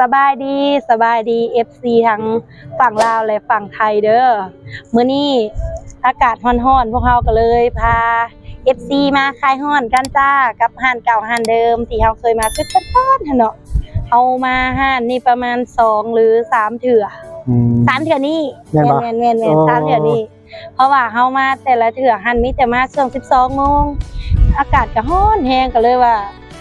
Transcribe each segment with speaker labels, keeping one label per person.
Speaker 1: สบายดีสบายดี FC ทั้งฝั่งลาวและฝั่งไทยเด้อมื้อนี้อากาศร้อนๆพวกเราก็เลยพา FC มาคลายร้อนกันจ้ากับห้านเก่าห้านเดิมที่เราเคยมาคือต้นๆหั่นเนาะเอามาห้านนี่ประมาณสองหรือสามเถื่อ
Speaker 2: อืม
Speaker 1: สามเถื่อนี่
Speaker 2: แม่นบ่
Speaker 1: แม่นแม่นแม่น
Speaker 2: อ๋อ
Speaker 1: สามเถื่อนี่เพราะว่าเฮามาแต่ละเถื่อหันมีแต่มาช่วง12โมงอากาศก็ร้อนแฮงก็เลยว่า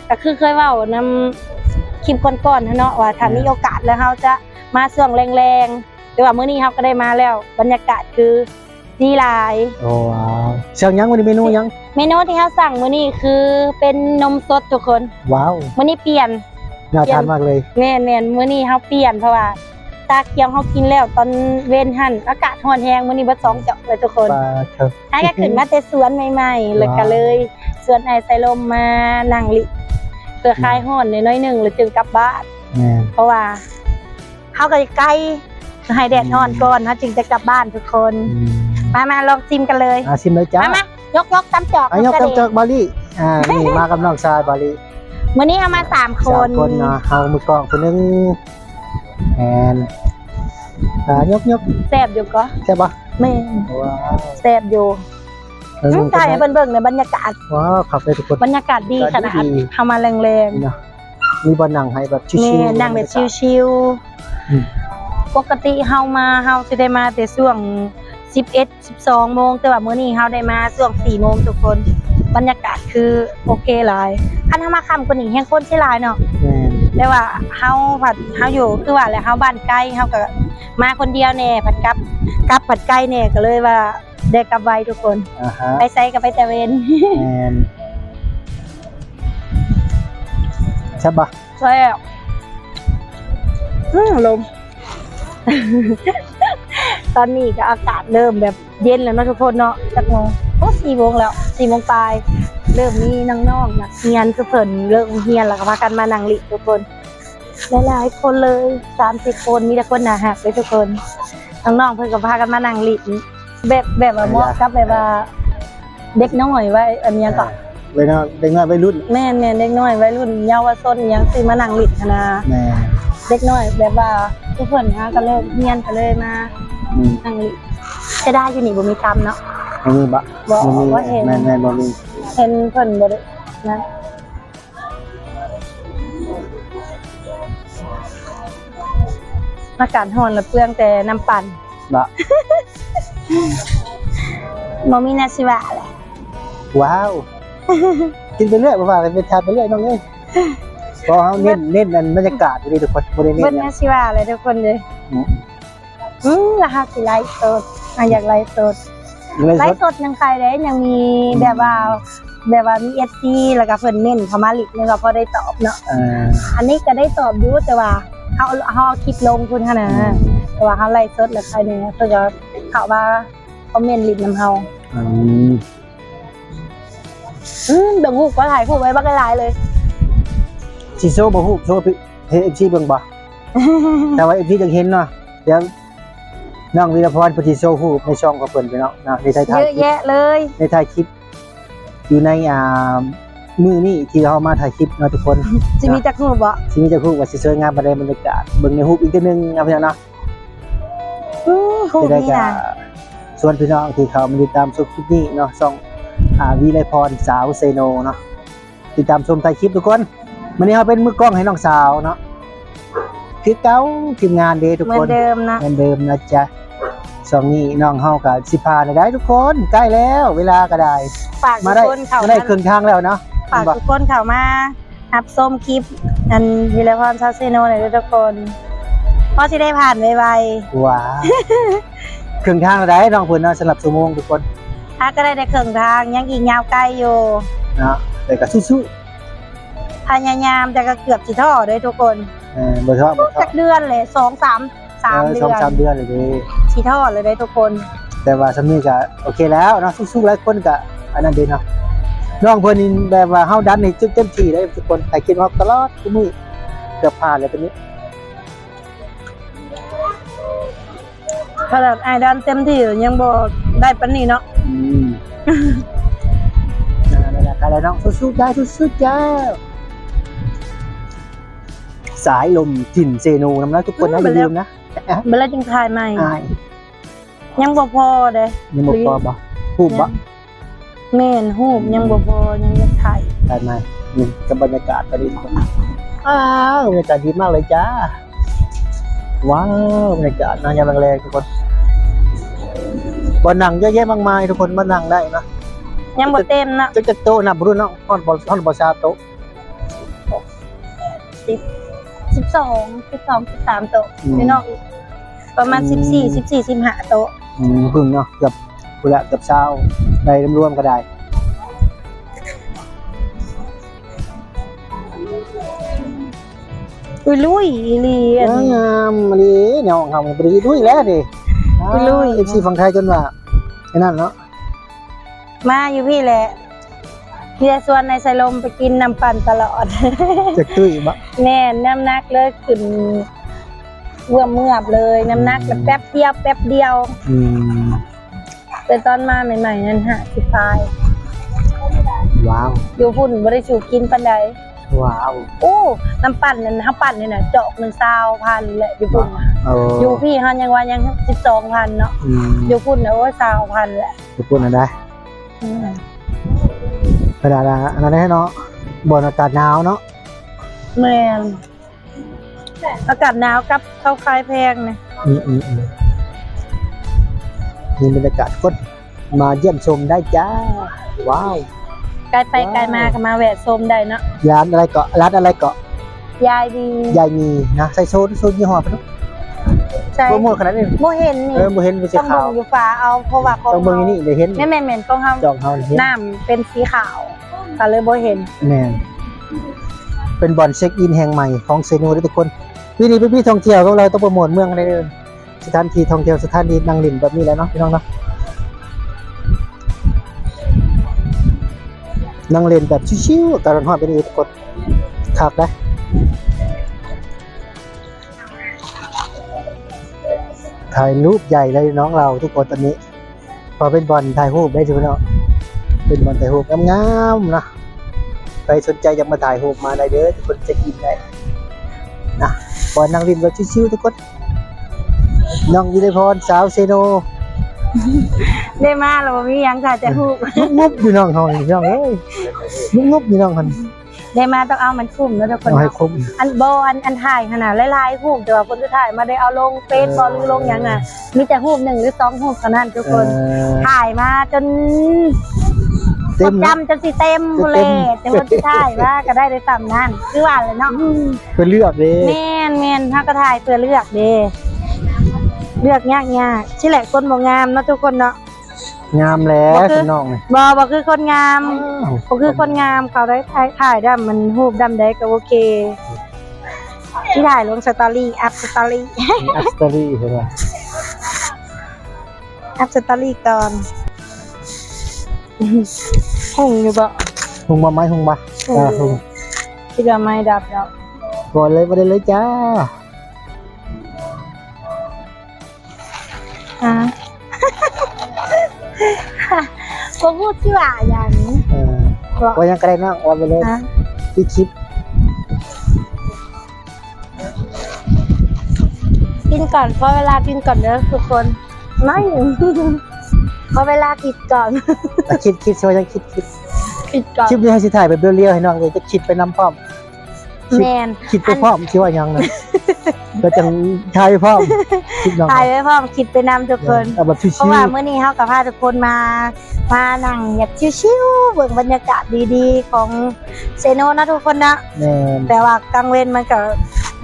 Speaker 1: ก็คือเคยเว้านำ คลิปก่อนๆหั้นเนาะว่าถ้ามีโอกาสแล้วเฮาจะมาช่วงแรงๆแต่ว่ามื้อนี้เฮาก็ได้มาแล้ว บรรยากาศคือดีหลาย
Speaker 2: โอ้ว้าวเชียงยังวันนี้เมนูยัง
Speaker 1: เมนูที่เฮาสั่งมื้อนี้คือเป็นนมสดทุกคน
Speaker 2: ว้าว
Speaker 1: มื้อนี้เปลี่ยน
Speaker 2: น่าทานมากเลย
Speaker 1: แม่นแม่นมื้อนี้เฮาเปลี่ยนเพราะว่าตาเกียวเฮากินแล้วตอนเว้นหั่นอากาศร้อนแฮงมื้อนี้เบ่สองเจาะเลยทุกคน
Speaker 2: ปลาเถอะ
Speaker 1: ไอ้ก็ขึ้นมาแต่สวนใหม่ๆแล้วก็เลยสวนไอไซลมมานั่งลิเพื่อคลายร้อนน้อยๆหนึงแล้วจึงกลับบ้าน
Speaker 2: แม่น
Speaker 1: เพราะว่าเฮาก็ใกล้ให้แดดร้อนก่อนเฮาจึงจะกลับบ้านทุกคน
Speaker 2: อืม
Speaker 1: มามาลองชิมกันเลย
Speaker 2: อาชิมเลยจ้า
Speaker 1: มามา ยกยกตำจอก
Speaker 2: อายก
Speaker 1: กระ
Speaker 2: กำ
Speaker 1: เด
Speaker 2: เจิกบาลีอ่านี่ มากับน้องชายบาลี
Speaker 1: มื้อนี้เฮามาสามค
Speaker 2: สาม
Speaker 1: น
Speaker 2: คนเนาะเฮามือกล้องคนหนึงแอนอ่ายกยก
Speaker 1: แซ่บอยู่ก็
Speaker 2: ใช่ปะ
Speaker 1: แม่น
Speaker 2: ว้าว
Speaker 1: แซ่บอยู่
Speaker 2: เออ
Speaker 1: อืมใช่ให้เบิ่งเบิ่งในบรรยากาศ
Speaker 2: ว้าวขับไปทุกคน
Speaker 1: บรรยากาศดีขนาด
Speaker 2: ดี
Speaker 1: เฮามาแรง
Speaker 2: เนาะมีบอลหนังให้แบบ
Speaker 1: ๆ
Speaker 2: ชิว
Speaker 1: แม่
Speaker 2: ๆ
Speaker 1: นั่งแบบชิว
Speaker 2: อืม
Speaker 1: ๆ ปกติเฮามาเฮาสิได้มาแต่ช่วง 11 12โมงแต่ว่ามื้อนี้เฮาได้มาช่วง4โมงทุกคน บรรยากาศคือโอเคหลายคันเฮามาค่ำกว่านี้แฮงคนสิหลายเนาะ
Speaker 2: แม่น
Speaker 1: แต่ว่าเฮาผัดเฮาอยู่คือว่าแหละเฮาบ้านใกล้เฮาก็มาคนเดียวแน่ผัดกลับกลับผัดใกล้แน่ก็เลยว่า ได้กลับไวทุกคน
Speaker 2: อ่าฮะ
Speaker 1: ไปไสก็ไปแต่เวน
Speaker 2: แมนใช่ปะ
Speaker 1: ใช่อะอืมลม ตอนนี้ก็อากาศเริ่มแบบเย็นแล้วเนาะทุกคนเนาะจักโมงโอ้สี่โมงแล้วสี่โมงปลาย เริ่มมีน้องๆนักเรียนคือเพิ่นเริ่มเรียนแล้วก็พากันมานั่งลิทุกคน หลายๆคนเลยสามสิบคนมีแต่คนหนาหักเลยทุกคนน้องๆเพิ่นก็พากันมานั่งลิ แบบแบบว่าเหมาะกับแบบว่า เด็กน้อยไว้อันเนี้ยก็
Speaker 2: เวยเนาะเด็กน้อยวัยรุ่น
Speaker 1: แม่นแม่นเด็กน้อยวัยรุ่นเยาวชนอิหยังสิมานั่งลิหั้นนะ
Speaker 2: แม่
Speaker 1: เด็กน้อยแบบว่าทุกคนนะก็เลิกเรียนก็เลยมา
Speaker 2: อืม
Speaker 1: นั่งลิจะได้อยู่นี่บ่มีกรรมเนาะ
Speaker 2: บ่มีบะ
Speaker 1: บ่
Speaker 2: มี
Speaker 1: บ่เห็น
Speaker 2: แม่นแม่นบ่มี
Speaker 1: เห็นเพิ่นบ่ได้นะอากาศร้อนแล้วเปลืองแต่น้ำปั่น
Speaker 2: บะ
Speaker 1: บ่มีนาสิวะแหละ
Speaker 2: ว้าว กินไปเรื่อยบ่ว่าไปทานไปเรื่อยน้องเอ้ยเพราะเฮาเน้นเน้นอันบรรยากาศอยู่ดีทุกคนบ่ได้เน้
Speaker 1: เบิ่
Speaker 2: น
Speaker 1: ง
Speaker 2: หยั
Speaker 1: นางสิวะเลยทุกคนเลย
Speaker 2: อืม
Speaker 1: อืมราคาสิไลฟ์สดอะอยากไลฟ์สด
Speaker 2: เลย
Speaker 1: ไล
Speaker 2: สด
Speaker 1: ฟ์สดยังใครได้ยังมีแบบว่าแบบว่ามี FC แล้วก็เพิ่นเม่นเข้ามาลิกนึงก็พอได้ตอบเนาะ
Speaker 2: เอ่อ
Speaker 1: อันนี้ก็ได้ตอบอยู่แต่ว่าเฮาเฮาเอาคลิปลงคุณขนาดนั้นแต่ว่าเฮาไลฟ์สดแล้วใครเนี่ยเพิ่นก็ เข้ามาคอมเมนต์ลิกนํเฮา
Speaker 2: อืม
Speaker 1: อืมเบิ่งรูปก็ถ่ายรูปไว้บักหลายเลย
Speaker 2: สิโซบ่ฮู้โซพี่เฮ็ด FC เบิ่งบ่แต่ว่า FC จังเห็นเนาะเดี๋ยวน้องวีรพรเพิ่นสิโซฮู้ในช่องของเพิ่นไปเนาะนะในท้าย
Speaker 1: เย
Speaker 2: ๆ
Speaker 1: อะ
Speaker 2: คลิป
Speaker 1: แยะเลย
Speaker 2: ในถ่ายคลิป อยู่ในอ่ามือนี่ที่เรามาถ่ายคลิปเนาะทุกคน
Speaker 1: สิมีจักรูปบ่
Speaker 2: ที่นี่จะพูดว่าสิสวยงามบรรยบรรยากาศเบิ่งในรูปอีกทีหนึงนะพี่น้องเนาะ
Speaker 1: อือรูป
Speaker 2: จะได้
Speaker 1: นี้
Speaker 2: จะ
Speaker 1: นะ
Speaker 2: ส่วนพี่น้องที่เขามาติดตามชมคลิปนี้เนาะช่องอ่าวีไลพรสาวเซโนเนาะติดตามชมถ่ายคลิปทุกคนวันนี้เราเป็นมือกล้องให้น้องสาวเนาะคือเก้าทีมงานเดย์ทุก
Speaker 1: เหมือ
Speaker 2: คนน
Speaker 1: เดิมนะ
Speaker 2: เหมือนเดิมนะจ๊ะช่วงนี้น้องเฮากับสิพาได้ทุกคนใกล้แล้ว เวลาก็ได้
Speaker 1: ฝากทุ
Speaker 2: มากได้
Speaker 1: คนเข้า
Speaker 2: มาได้ครึ่งทางแล้วเนาะ
Speaker 1: ฝากทุกคนเข้ามารับชมคลิปอันวิเลพรซาเซโนหน่อยด้วยทุกคนเพราะสิได้ผ่านไว
Speaker 2: ว้าวครึ่งทางแล้วได้น้องเพิ่นเนาะสำหรับชั่วโมงทุกคน
Speaker 1: ๆถ้าก็ได้ได้ครึ่งทางยังอีกยาวไกลอยู่
Speaker 2: เนาะแต่ก็สู้
Speaker 1: พยายามแต่ก็เกือบสิท้อเลยทุกคน
Speaker 2: ๆเออบ่ท้อบ่ท้อ
Speaker 1: จักเดือนเลยสองสามสาม
Speaker 2: เออ
Speaker 1: เดื
Speaker 2: สอง
Speaker 1: อน
Speaker 2: สามเดือนเลยเด้
Speaker 1: สิท้อเลยได้ทุกคน
Speaker 2: แต่ว่าสำนี้ก็โอเคแล้วเนาะสู้ๆหลายคนก็อันนั้นเด้เนาะน้องเพิ่นนี่แบบว่าเฮาดันให้จุดเต็มที่ได้ทุกคนให้คิดว่าตลอดทุกมื้อเกือบผ่านแล้วตอนนี้
Speaker 1: ขนาดไอายดันเต็มที่ยังบ่ได้ปานนี้เนาะ
Speaker 2: อืมนั่นแหละกันแล้วน้องสู้ๆได้สู้ๆจ้าสายลมถิ่นเซโนน้ำนะทุกคนนะอย่าลืมนะ
Speaker 1: เบลาจึงถ่ายใหม่
Speaker 2: อาย
Speaker 1: ยังบ่พอเด้
Speaker 2: ยังบ่พอบ่พูดบ่
Speaker 1: แม่นฮูบยังบ่พอยังอยากถ่าย
Speaker 2: ได้ไหมนี่กับบรรยากาศตอนนี้ทุกคนอ้าวบรรยากาศดีมากเลยจ้า ว้าวบรรยากาศนายามแรงๆทุกคนบนหนังเยอะแยะมากมายทุกคนมานั่งได้นะ
Speaker 1: ยังบ่เต็มนะ
Speaker 2: จะจะโต๊ะนับรุ่นเนาะฮอนบอลฮอนบอลซาโต๊ะ
Speaker 1: 12 12 13โต๊ะ
Speaker 2: อืม
Speaker 1: พี่น้องประมาณ
Speaker 2: อืม
Speaker 1: 14 14 15โต๊ะ
Speaker 2: อืมพึ่งเนาะเกือบกุละเกือบเช้าได้รวมๆก็ได้
Speaker 1: อุ้ยลุยอีหลีอันนี้
Speaker 2: งามอันนี้แนวของเขาบรีด้วยแล้วดิ
Speaker 1: อุ้ยลุย
Speaker 2: เอฟซีฝั่งไทยจนว่าไอ้นั่นเนาะ
Speaker 1: มาอยู่พี่แหละเฮียชวนในสายลมไปกินน้ำปั่นตลอด
Speaker 2: จะตุ้ยบะ
Speaker 1: แน่น้ำหนักเลยขึ้นเมื่อเมื่อบเลยน้ำหนักแบบแป๊บเดียวแป๊บเดียว
Speaker 2: อืม
Speaker 1: แต่ตอนมาใหม่ ๆ นั้นหาสิตาย
Speaker 2: ว้าว
Speaker 1: อยู่พุ่นบริสูกินปันใด
Speaker 2: ว้าว
Speaker 1: โอ้น้ำปั่นนั่นถ้าปั่นนี่นะจอกหนึ่งซาวพันแหละอยู่พุ่นน่ะ
Speaker 2: เออ
Speaker 1: อยู่พี่ฮันยังว่ายังสิบสองพันเนาะ
Speaker 2: อืม
Speaker 1: อยู่พุ่นนะโอ้ยซาวพันแหละ
Speaker 2: จะพูดอะไรได้
Speaker 1: อืม
Speaker 2: เวลาอันนั้นให้เนาะบนอากาศหนาวเนาะ
Speaker 1: แม่นอากาศหนาวกับเข้าคลายแพงนะ
Speaker 2: อืมอืมอืมมีบรรยากาศกดมาเยี่ยมชมได้จ้าว้าว
Speaker 1: ไกลไปไกลมาก็มาแวะชมได้เนาะ
Speaker 2: ร้านอะไรเกาะร้านอะไรเกาะ
Speaker 1: ยายดี
Speaker 2: ยายมีนะใส่โซนโซนยี่ห้อปะเนาะ
Speaker 1: ใช่
Speaker 2: โปรโมทขนาดนี้
Speaker 1: โมเห็นนี่
Speaker 2: เออบ่เห็นบ่สิ
Speaker 1: ต้อง
Speaker 2: ขา
Speaker 1: เบิ่
Speaker 2: ว
Speaker 1: งอยู่ฟ้าเอาเพราะว่าของ
Speaker 2: ต้องเบิ่งอยู่นี่เดี๋ยวเห็น
Speaker 1: แม่แม่นแม่นต้องเฮา
Speaker 2: จองเฮานี่เห็น
Speaker 1: น้ำเป็นสีขาวก็เลยบ่เห็น
Speaker 2: แม่นเป็นบ่อนเช็คอินแห่งใหม่ของเซโนด้วยทุกคนปีนี้เป็นปีท่องเที่ยวของเราต้องโปรโมทเมืองอะไรเดินสถานที่ท่องเที่ยวสถานที่นั่งเล่นแบบนี้แหละเนาะพี่น้องเนาะ นั่งเล่นแบบชิวๆการฮอดเป็นอีกกดขับนะถ่ายรูปใหญ่เลยน้องเราทุกคนตอนนี้ พอเป็นบอลถ่ายรูปได้ใช่ไหมเนาะเป็นบอลถ่ายรูปงามๆนะใครสนใจอยากมาถ่ายรูปมาได้เด้อทุกคนจะกินได้นะบอลนั่งริมแบบชิวๆทุกคนน้องวิไลพรสาวเซโน
Speaker 1: ได้มาแล้วบ่มีหยังค่ะแต่ฮูก
Speaker 2: งุบงุบอยู่น้องเฮานี่น้องเอ้ยงุบงุบอยู่น้องมัน
Speaker 1: ได้มาต้องเอามันคุ้มแล้วทุกคน
Speaker 2: เอาให้
Speaker 1: เนาะ
Speaker 2: คุ้ม
Speaker 1: อันบ่อันอันถ่ายขนาดหลายๆฮูกแต่ว่าคนที่ถ่ายมาได้เอาลงเฟซบ่หรือลงหยังอะมีแต่ฮูกหนึ่งหรือสองฮูกเท่านั้นทุก
Speaker 2: เอ
Speaker 1: คน
Speaker 2: อ
Speaker 1: ถ่ายมาจน
Speaker 2: เต็ม
Speaker 1: จำ
Speaker 2: นะ
Speaker 1: จนสิเต็มหมดเลยแต่คนที่ถ่ายว่าก็ได้ได้ตามนั้นคือว่าเลยเนาะ
Speaker 2: เพื่อเลือกเด้
Speaker 1: แม่นแม่นถ้าก็ถ่ายเพื่อเลือกเด้ เลือกยากยากที่แหละคนบ่งามเนาะทุกคนเนาะ
Speaker 2: งามแล้ว
Speaker 1: บ่คือ
Speaker 2: พี่น้องนี่
Speaker 1: บ่บ่คือคนงาม
Speaker 2: อ้าว
Speaker 1: บ่คือคนงามเขาได้ถ่ายถ่ายได้มันรูปดำได้ก็โอเค ที่ถ่ายลงสตอรี่อัพสตอรี่
Speaker 2: มีอัสตอรี่ใช่ไหม
Speaker 1: อัพสตอรี่ก่อนหงอยู่บ่
Speaker 2: หุงมาไหมหุงมา
Speaker 1: หง
Speaker 2: อ่า
Speaker 1: อ
Speaker 2: หุ
Speaker 1: ยู่
Speaker 2: ง
Speaker 1: คิดว่าไม่ดับดอก
Speaker 2: ก่อนเลยมาได้เลยจ้า
Speaker 1: อะบ่พูดที่ว่าอย่างนี้
Speaker 2: เออ
Speaker 1: บ่
Speaker 2: ว่ายังกระไรน้องว่าไปเลย
Speaker 1: อะ
Speaker 2: ที่คลิป
Speaker 1: กินก่อนเพราะเวลากินก่อนเด้อทุกคนไม่เพราะเวลากินก่อน
Speaker 2: อะคิดคิดช่วยยังคิดคิด
Speaker 1: กินก่อน
Speaker 2: คลิปนี้ให้สิถ่ายแบบเรียวๆให้น้องเลยจะคิดไปน้ำพร้อม
Speaker 1: แมน
Speaker 2: คิดไปพร้อมคิดว่ายังนะ ก็จังถ่ายไปพร้อมคิดน้อง
Speaker 1: ถ่ายไว้พร้อมคิดไปนำทุกคน
Speaker 2: เอาแบบชิ
Speaker 1: เพราะ
Speaker 2: ว
Speaker 1: ว่าเมื่อนี้เขากับพาทุกคนมา มานั่งอยากชิวๆเบิ่งบรรยากาศดีๆ ของเซโนนะทุกคนนะ
Speaker 2: ๆแน่น
Speaker 1: แต่ว่ากลางเว้นมันก็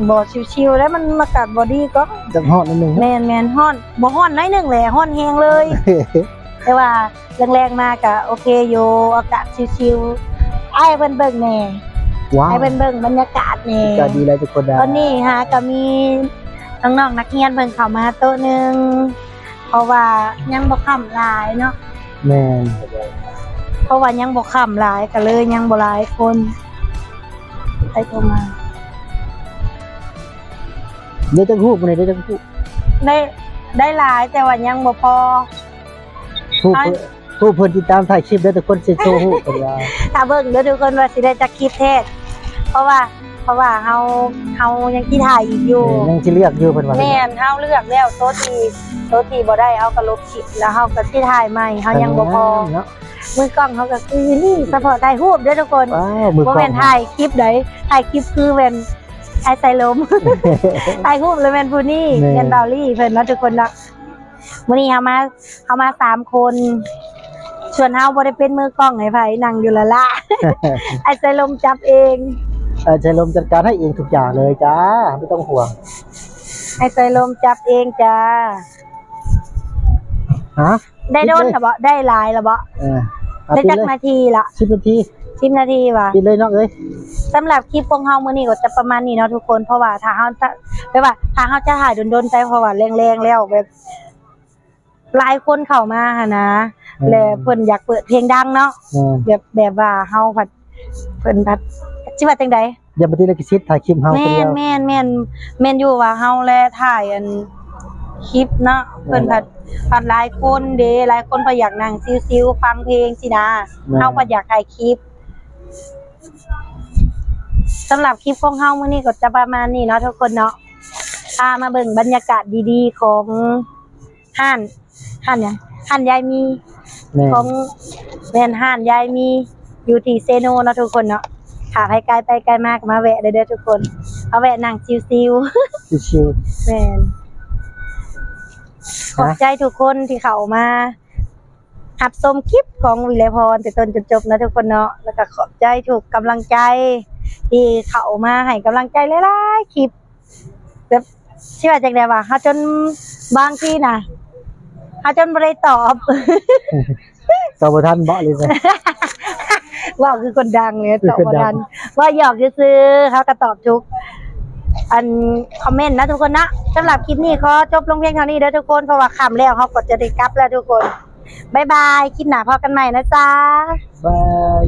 Speaker 1: บ่ชิวๆแล้วมันมากาศบอดี้ก็
Speaker 2: จังหอดนิดนึง
Speaker 1: แมนแมนฮ้อนบ่ฮ้อนน้อยหนึ่งแหละฮ้อนแฮงเลย แต่ว่าแรงๆมากก็โอเคอยู่อากาศชิวๆไอ้ายเพิ่นเบิ่งแหน่
Speaker 2: ว้าว
Speaker 1: ไอ้ายเพิ่นเบิ่งบรรยากาศแหน่
Speaker 2: ก็ดีเลยทุกคนนะ
Speaker 1: ตอนนี้ฮะก็มีน้องๆนักเรียนเพิ่นเข้ามาโต๊ะหนึงเพราะว่ายังบ่ค่ำหลายเนาะ
Speaker 2: แม่น
Speaker 1: เพราะว่ายังบ่ค่ำหลายก็เลยยังบ่หลายคนไปโทรมา
Speaker 2: เดี๋ยวจะพูดมาเลยเดี๋ยวจะพูด
Speaker 1: ได้ได้หลายแต่ว่ายังบ่พอ
Speaker 2: พูดพูดเพิ่นติดตามถ่ายคลิปได้ทุกคนสิโชว์ฮู้กันว่า
Speaker 1: ถ้าเบิ่งเด้อทุกคนว่าสิได้จักคลิปแท้ เพราะว่าเพราะว่าเฮาเฮายังที่ถ่ายอีกอยู่
Speaker 2: เออยังสิเลือกอยู่เพิ่นว่า
Speaker 1: แม่นเฮาเลือกแล้วโต๊ะที่โต๊ะที่บ่ได้เฮาก็ลบคลิปแล้วเฮาก็ที่ถ่ายใหม่เฮายังบ่พอ
Speaker 2: เนาะ
Speaker 1: มือกล้องเฮาก็คือนี่เฉพาะถ่ายรูปเด้อทุกคน
Speaker 2: ว้าวมือก
Speaker 1: บ่
Speaker 2: ล้อ
Speaker 1: แม่
Speaker 2: ง
Speaker 1: นถ่ายคลิปใดถ่ายคลิปคือแม่นไอ้ไซลมถ่ายรูปเลยแม่นผู้นี่เงินดอลลี่เพิ่นเนาะทุกคนเนาะมื้อนี้เฮามาเฮามาสามคนส่วนเฮาบ่ได้เป็นมือกล้องให้ไผนั่งอยู่ละละไอ้ไซลมจับเอง
Speaker 2: เออใจลมจัดการให้เองทุกอย่างเลยจ้า ไม่ต้องห่วง
Speaker 1: ไอ้ไซลมจับเองจ้า
Speaker 2: ฮะ
Speaker 1: ได้โดนล่ะบ่ได้หลายล่ะบ่
Speaker 2: เออเอา
Speaker 1: ได้
Speaker 2: ปิด
Speaker 1: จัก
Speaker 2: เลย
Speaker 1: นาทีละ
Speaker 2: สิบนาที
Speaker 1: 10นาทีว่ะ
Speaker 2: ปิดเลยน้องเอ้ย
Speaker 1: สำหรับคลิปของเฮามื้อนี้ก็จะประมาณนี้เนาะทุกคนเพราะว่าถ้าเฮาจะแปลว่าถ้าเฮาจะถ่ายโดนๆไปเพราะว่าแรงๆแล้วแบบหลายคนเข้ามาหั่นนะแล้วเพิ่นอยากเปิดเพลงดังเนาะ
Speaker 2: เออ
Speaker 1: แบบแบบว่าเฮาผัดเพิ่นผัด สิว่าจังได
Speaker 2: อย่ามาที่ลิขสิทธิ์ถ่ายคลิปเฮาคน
Speaker 1: แม่
Speaker 2: เดี
Speaker 1: น
Speaker 2: ยว
Speaker 1: แม่นแม่นแม่นอยู่ว่าเฮาแลถ่ายอันคลิปเนาะเพิ่นผัดผัดหลายคนเด้หลายคนก็อยากนั่งซิวๆฟังเพลงสินะเฮาก็อยากถ่ายคลิปสำหรับคลิปของเฮามื้อนี้ก็จะประมาณนี้เนาะทุกคนเนาะพามาเบิ่งบรรยากาศดีๆของห้านห้านหยังห้านยายมี
Speaker 2: แม่
Speaker 1: ของแม่นห้านยายมีอยู่ที่เซโนเนาะทุกคนเนาะ ขาไปไกลไปไกลมากมาแวะเด้อเด้อทุกคนเอาแวะนั่งซิว
Speaker 2: ชิว
Speaker 1: ๆแม่นขอบใจทุกคนที่เข้ามาหับชมคลิปของวิไลพรแต่ต้นจนจบนะทุกคนเนาะแล้วก็ขอบใจถูกกำลังใจ ที่เข้ามาให้กำลังใจหลายๆคลิปแบบเชื่อจังได๋ว่าเฮาจนบางทีน่ะเฮาจนบ่ได้ตอบ
Speaker 2: ๆต่อบ่ทันเบาะเลยนะ
Speaker 1: ว่าวคือคนดังเนี่ย
Speaker 2: คือ
Speaker 1: ตอบ
Speaker 2: คน
Speaker 1: บ่
Speaker 2: ดั
Speaker 1: ทั
Speaker 2: ง
Speaker 1: นว่าหยอกซื้อๆเขาก็ตอบทุก อันคอมเมนต์นะทุกคนนะสำหรับคลิปนี้ขอจบลงเพียงเท่านี้เด้อทุกคนเพราะว่าค่ำแล้วเขาก็จะได้กลับแล้วทุกคนบ๊ายบายคลิปหน้าพอกันใหม่นะจ๊ะ
Speaker 2: บาย